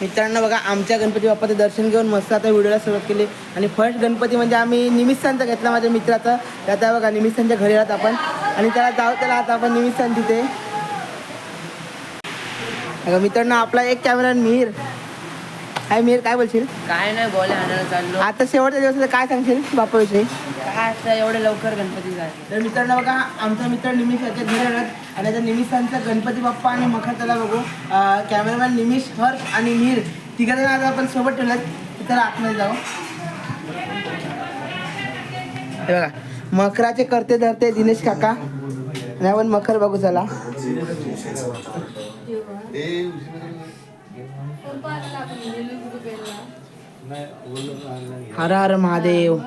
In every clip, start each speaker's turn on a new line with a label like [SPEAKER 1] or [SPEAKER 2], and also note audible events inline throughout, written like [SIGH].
[SPEAKER 1] मित्रांनो बघा आमच्या गणपती बाप्पाचं दर्शन घेऊन मस्त आता व्हिडिओला सुरुवात केली. आणि फर्स्ट गणपती म्हणजे आम्ही निमित्तांचा घेतला माझ्या मित्राचा. त्यात बघा निमित्तांच्या घरी आहात आपण. आणि त्याला जाऊ त्याला आता आपण निमित्तान तिथे. अगं मित्रांनो आपला एक कॅमेरा मिहीर. हाय मिहीर काय बोलशील?
[SPEAKER 2] काय नाही बोल चाललो.
[SPEAKER 1] आता शेवटच्या दिवसाचं काय सांगशील बाप्पाविषयी?
[SPEAKER 2] काय एवढे लवकर गणपती
[SPEAKER 1] तर मित्रांनो बघा आमचा मित्र निमिष याच्या घरी आलात. आणि त्या निमिषांचा गणपती बाप्पा आणि मखर त्याला बघू. कॅमेरामॅन निमिष हर्ष आणि मीर तिघा जण आज आपण सोबत ठेवल्यात. तर आतमध्ये जाऊ. हे बघा मकराचे करते धरते दिनेश काका. आणि आपण मकर बघू चला. हर हर महादेव.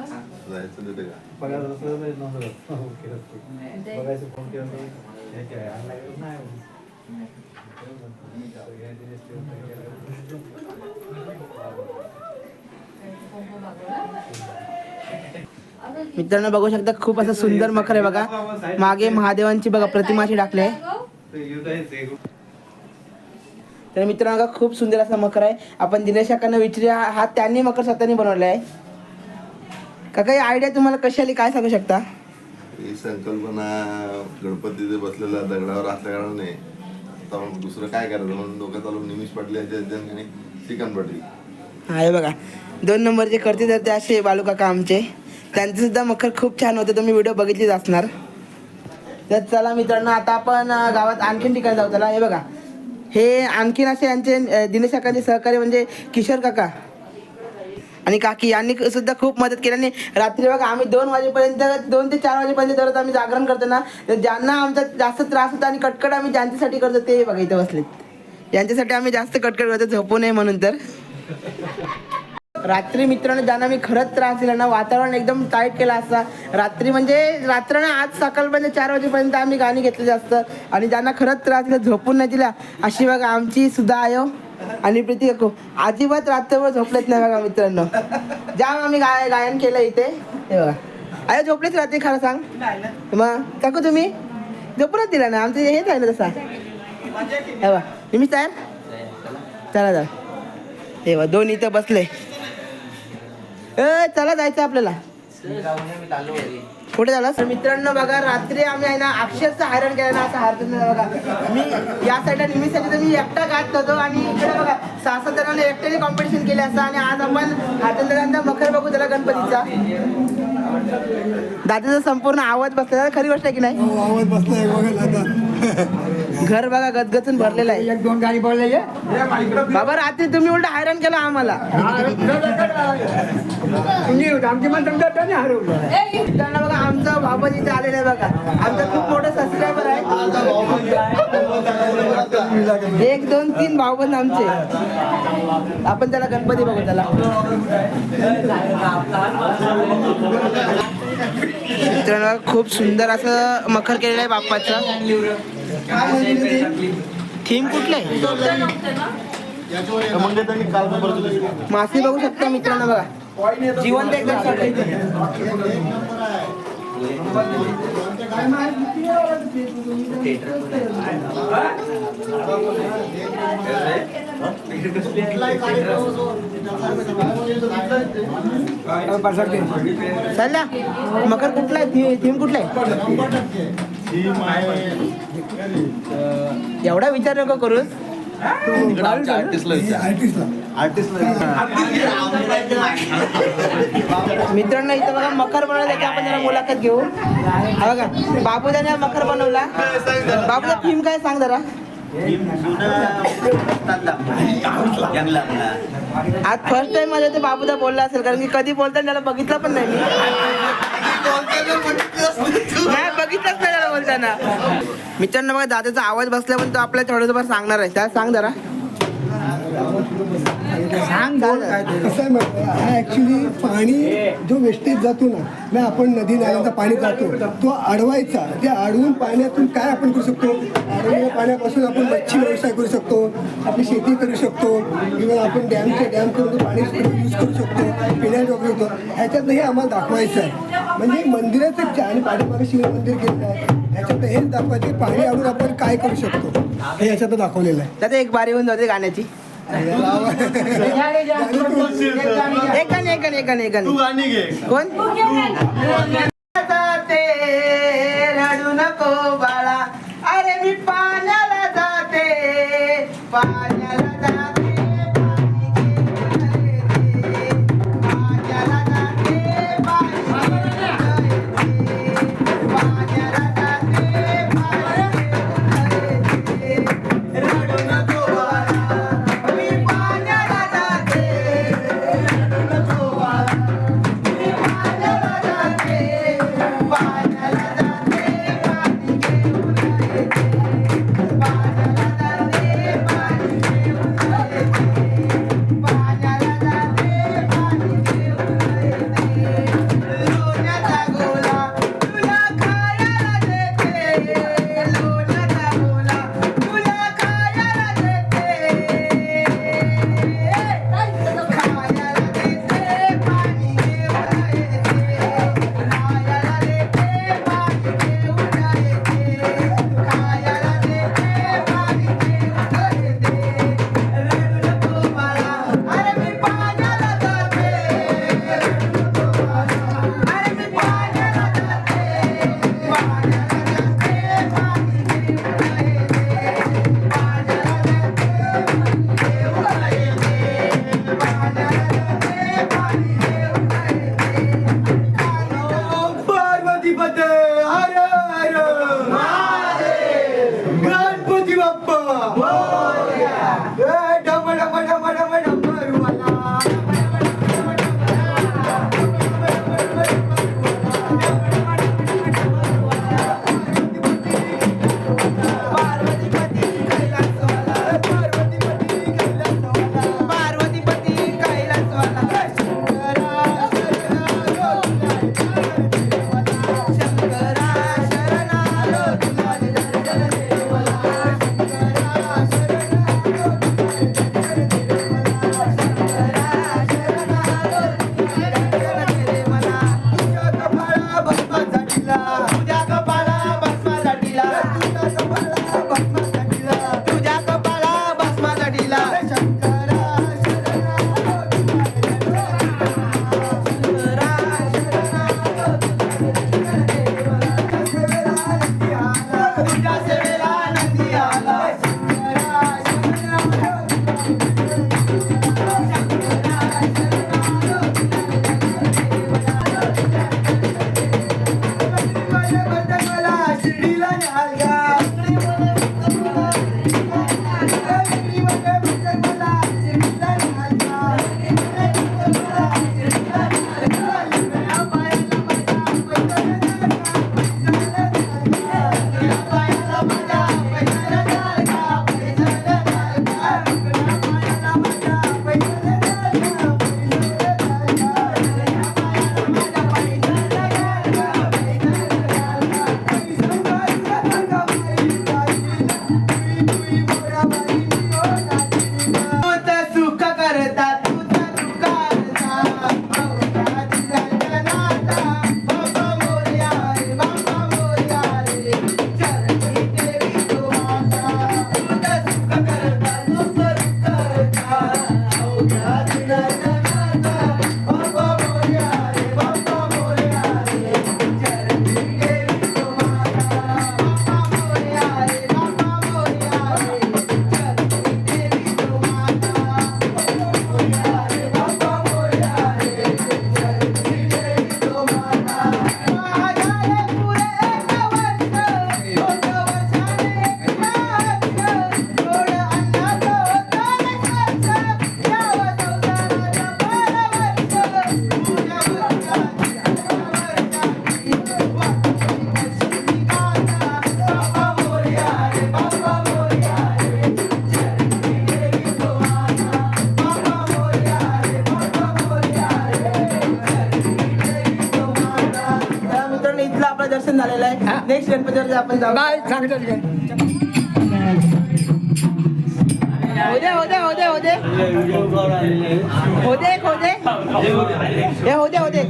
[SPEAKER 1] मित्रांनो बघू शकता खूप असं सुंदर मखर आहे बघा. मागे महादेवांची बघा प्रतिमाशी टाकली आहे. तर मित्रांनो का खूप सुंदर असा मखर आहे. आपण दिनेश काकांना विचारूया हा त्यांनी मकर स्वतःनी बनवला आहे. काका ही आयडिया तुम्हाला कशी आली काय सांगू शकता?
[SPEAKER 3] ही संकल्पना गणपती बसलेला दगडावर असल्या कारणाने आता मग दुसरं काय करायचं? म्हणून डोक्यात आलो निमिष पडले यांच्या अध्यक्षाने चिकन पाटील
[SPEAKER 1] हा हे बघा. दोन नंबरचे करते तर ते असे बालूकाका आमचे त्यांचे सुद्धा मखर खूप छान होते. तुम्ही व्हिडिओ बघितलीच असणार. तर चला मित्रांनो आता आपण गावात आणखीन ठिकाणी जाऊ. चला हे बघा. हे आणखीन असे यांचे दिनेश काकांचे सहकारी म्हणजे किशोर काका. आणि काकी यांनी सुद्धा खूप मदत केली. आणि रात्री बघा आम्ही दोन वाजेपर्यंत दोन ते चार वाजेपर्यंत दररोज आम्ही जागरण करतो ना तर ज्यांना आमचा जास्त त्रास होता आणि कटकट आम्ही ज्यांच्यासाठी करतो ते बघा इथे बसलेत. यांच्यासाठी आम्ही जास्त कटकट करतो झोपू नये म्हणून तर. रात्री मित्रांनो ज्यांना मी खरंच त्रास दिला ना वातावरण एकदम टाईट केला असता. रात्री म्हणजे रात्र ना आज सकाळपर्यंत चार वाजेपर्यंत आम्ही गाणी घेतली जास्त. आणि ज्यांना खरंच त्रास दिला झोपून नाही दिला अशी बघा आमची सुद्धा आयो आणि प्रीती काकू अजिबात रात्रभर झोपलेत नाही बघा मित्रांनो. जाम आम्ही गाय गायन केलं इथे. हे बघा. झोपलेच रात्री खरं सांग. मग काकू तुम्ही? झोपूनच दिला ना आमचं हेच आहे ना तसा. हे बा तुम्ही तयार? चला जा. हे बा दोन इथं बसले. ए चला जायचं आपल्याला. कुठे झाला. तर मित्रांनो बघा रात्री आम्ही आहे ना अक्षरशः हैराण केलं ना असं हरकत नाही बघा. मी या साईडला निमिषसाठी तर मी एकटा गात होतो आणि इकडे बघा सहा सात जणांनी एकट्याने कॉम्पिटिशन केले असं आणि आज आपण हातंदरांचा मखर बघू त्याला गणपतीचा. दादाचा संपूर्ण आवाज बसला खरी गोष्ट आहे की नाही?
[SPEAKER 4] हो, आवाज बसलाय बघा [LAUGHS]
[SPEAKER 1] घर बघा गजगजून भरलेलं आहे.
[SPEAKER 4] एक दोन गाडी पडले
[SPEAKER 1] बाबा रात्री तुम्ही उलट हैराण केलं आम्हाला.
[SPEAKER 4] तुम्ही आमची पण तुमच्या हरवलं.
[SPEAKER 1] बघा आमचा बाबा इथे आलेला आहे बघा. आमचा खूप मोठा सबस्क्रायबर आहे. एक दोन तीन भाऊबंद आमचे. आपण त्याला गणपती बघू त्याला. मित्रांनो खूप सुंदर असं मखर केलेलं आहे बाप्पाचं. थीम कुठलं आहे? मासे बघू शकता मित्रांनो बघा. जिवंत एकदम मकर कुठला आहे? थीम कुठला आहे? एवढा विचार नको करूस मित्रांनो इथं बघा मकर बनवला त्याची आपण जरा मुलाखत घेऊ. हा बघा बाबू त्याने मकर बनवला. बाबूचा थीम काय सांग जरा. आज फर्स्ट टाइम माझ्या ते बाबूदा बोलला असेल कारण की कधी बोलताना त्याला बघितलं पण नाही मी. नाही बघितलंच नाही त्याला बोलताना. मित्रांनो बघा दादाचा आवाज बसल्यावर तो आपल्याला थोडंसं सांगणार आहे. त्या सांग जरा. सांग.
[SPEAKER 4] कसं आहे माहिती? हा ऍक्च्युली पाणी जो वेस्टेज जातो ना ना आपण नदी नाल्यांचा पाणी जातो तो अडवायचा. त्या अडवून पाण्यातून काय आपण करू शकतो? अडवलेल्या पाण्यापासून आपण मच्छी व्यवसाय करू शकतो आपली शेती करू शकतो किंवा आपण डॅमचे डॅम करून ते पाणी यूज करू शकतो पिण्यात वापरू शकतो ह्याच्यातनं हे आम्हाला दाखवायचं आहे. म्हणजे मंदिराचं आणि पाठीमागे शिव मंदिर केलं आहे. ह्याच्यात हेच दाखवायचं पाणी अडून आपण काय करू शकतो? हे ह्याच्यात दाखवलेलं आहे.
[SPEAKER 1] दादा एक बारी होऊन जाते गाण्याची. एकाने एकाने एकाने एकाने गाणी
[SPEAKER 5] घे
[SPEAKER 1] कोण? जाते रडू नको बाळा. अरे मी पाण्याला जाते. पाणी आपण जाऊ. बाय सांगतात होदे होदे होदे होदे होदे होदे हे होदे होदे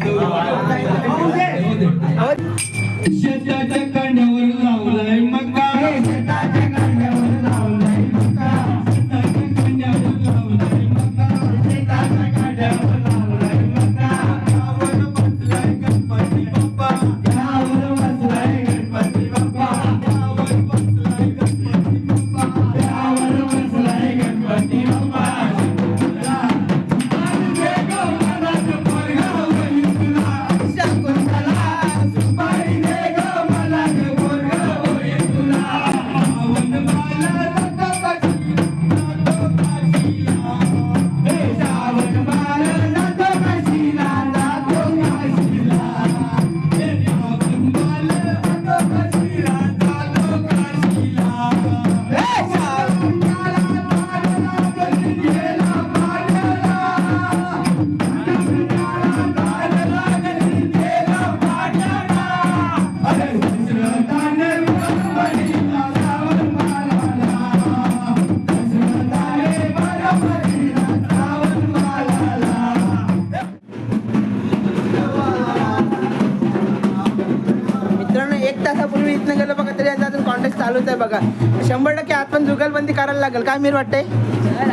[SPEAKER 1] बघा. शंभर टक्के आज पण जुगलबंदी करायला लागेल. काय mir वाटतंय?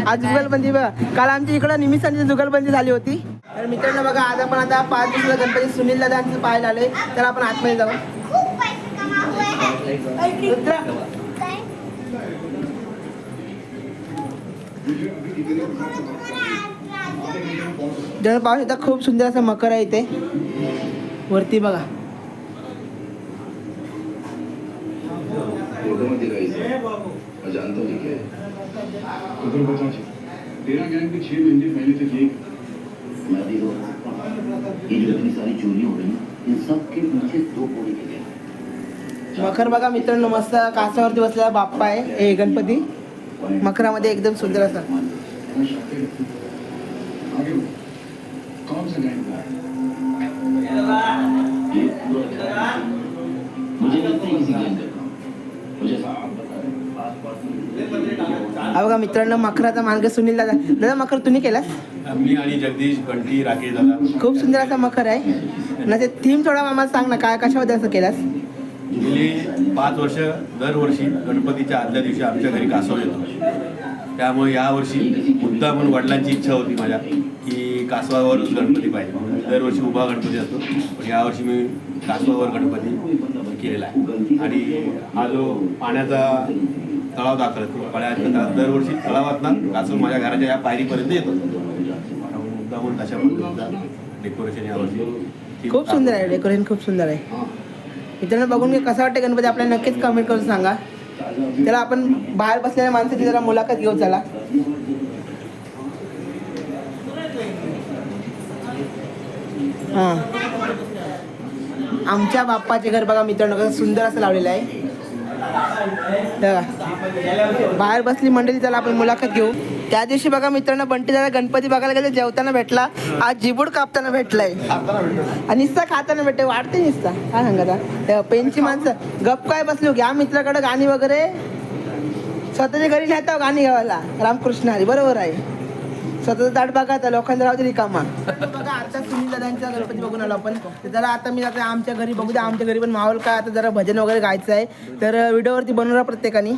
[SPEAKER 1] आज जुगलबंदी बघा. काल आमच्या इकडं निमिषांची जुगलबंदी झाली होती. तर मित्रांनो बघा आज आपण आता पाच दिवसाचा गणपती सुनील दादांचं पाहायला आलोय. तर आपण आतमध्ये जाऊ. जर पाहू शकता खूप सुंदर असा मकर आहे इथे. वरती बघा.
[SPEAKER 5] मैं जानता हूँ ये क्या है
[SPEAKER 6] उधर बता तेरा गैंग भी छह महीने पहले तक एक.
[SPEAKER 5] मैं ये जो इतनी सारी चोरी हो रही हैं इन सब के पीछे दो कोड़ी के हैं
[SPEAKER 1] मकर बघा मित्रांनो मस्त कासावरती बसलेला बाप्पा आहे हे गणपती. मकरामध्ये एकदम सुंदर असा.
[SPEAKER 6] आगे बढ़ो। कौन सा गैंग
[SPEAKER 5] ये पूरा मुझे लगता है किसी गैंग का काम मुझे आप बता रहे हैं आसपास में
[SPEAKER 1] हा बघा मित्रांनो मकराचा मार्ग सुनील दादा. दादा मकर तुम्ही केलास?
[SPEAKER 7] मी आणि जगदीश बंटी राकेश दादा.
[SPEAKER 1] खूप सुंदर असा मकर आहे. ना ते थीम थोडा आम्हाला सांग ना काय कशामध्ये असं केलास?
[SPEAKER 7] गेली पाच वर्ष दरवर्षी गणपतीच्या आदल्या दिवशी आमच्या घरी कासव येतो. त्यामुळे यावर्षी मुद्दा म्हणून वडिलांची इच्छा होती माझ्या की कासवावरच गणपती पाहिजे. म्हणून दरवर्षी उभा गणपती असतो. पण यावर्षी मी कासवावर गणपती केलेला आहे. आणि हा जो पाण्याचा तळाव दाखल पाण्याचा दरवर्षी तळावातनं कासव माझ्या घराच्या या पायरीपर्यंत येतो. मुद्दा म्हणून तशा पद्धतीचा डेकोरेशन यावर्षी
[SPEAKER 1] खूप सुंदर आहे. डेकोरेशन खूप सुंदर आहे. मित्रांनो बघून कसा वाटतं गणपती. आपल्याला नक्कीच कमेंट करून सांगा. त्याला आपण बाहेर बसलेल्या माणसाची जरा मुलाखत घेऊ चला. हां. आमच्या बाप्पाचे घर बघा मित्रांनो कसं सुंदर असं लावलेलं आहे. बाहेर बसली मंडळी त्याला आपण मुलाखत घेऊ. त्या दिवशी बघा मित्रांनो बंटी दादा गणपती बघायला गेले जेवताना भेटला. आज जिबूड कापताना भेटलाय. आणि निस्ता खाताना भेटते वाढते निस्ता. काय सांगा पेनची माणसं. गप काय बसलो? घ्या मित्राकडे गाणी वगैरे. स्वतःच्या घरी लिहिता हो गाणी घ्यायला रामकृष्ण हरी. बरोबर आहे. स्वतःचं दाट बघा त्या लोकांना राहते रिकामा. बघा आता सुनील दादांचा गणपती बघून आलो आपण. तर जरा आता मी आता आमच्या घरी बघू द्या आमच्या घरी पण माहोल काय आता जरा भजन वगैरे गायचं आहे. तर व्हिडिओवरती बनवणार प्रत्येकाने.